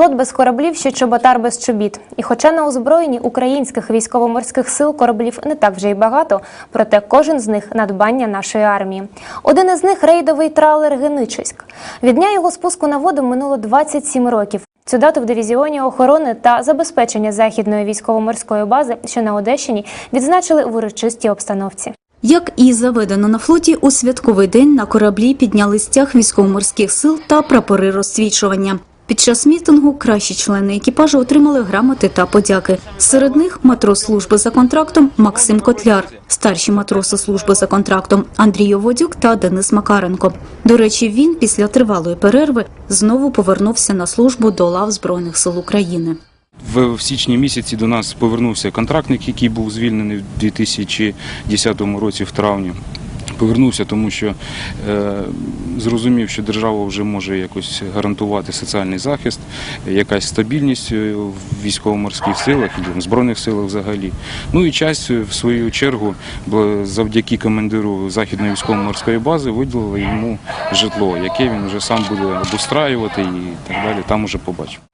Флот без кораблів, що чоботар без чобіт. І хоча на озброєнні українських військово-морських сил кораблів не так вже й багато, проте кожен з них надбання нашої армії. Один із них рейдовий тралер Геничиськ. Від дня його спуску на воду минуло 27 років. Цю дату в дивізіоні охорони та забезпечення західної військово-морської бази, що на Одещині, відзначили в урочистій обстановці. Як і заведено на флоті, у святковий день на кораблі підняли стяг військово-морських сил та прапори розсвічування. Під час мітингу кращі члени екіпажу отримали грамоти та подяки. Серед них матрос служби за контрактом Максим Котляр, старші матроси служби за контрактом Андрій Оводюк та Денис Макаренко. До речі, він після тривалої перерви знову повернувся на службу до лав Збройних сил України. В, січні місяці до нас повернувся контрактник, який був звільнений в 2010 році в травні. Повернувся, тому що е, зрозумів, що держава вже може якось гарантувати соціальний захист, якась стабільність е, в військово-морських силах в збройних силах взагалі. Ну і часть е, в свою чергу завдяки командиру західної військово-морської бази виділили йому житло, яке він вже сам буде обустраювати і так далі. Там уже побачив.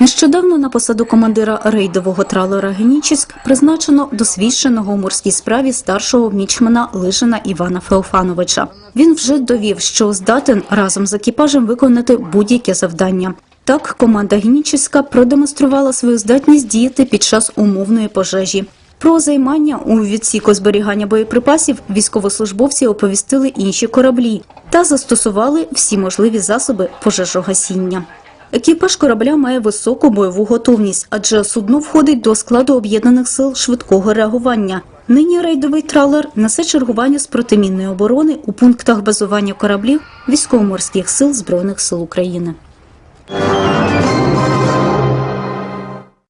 Нещодавно на посаду командира рейдового тралера Генічіськ призначено досвідченого у морській справі старшого мічмана Лижина Івана Феофановича. Він вже довів, що здатен разом з екіпажем виконати будь-яке завдання. Так, команда Генічіська продемонструвала свою здатність діяти під час умовної пожежі. Про займання у відсіку зберігання боєприпасів військовослужбовці оповістили інші кораблі та застосували всі можливі засоби пожежогасіння. Екіпаж корабля має високу бойову готовність, адже судно входить до складу об'єднаних сил швидкого реагування. Нині рейдовий тралер несе чергування з протимінної оборони у пунктах базування кораблів військово-морських сил Збройних сил України.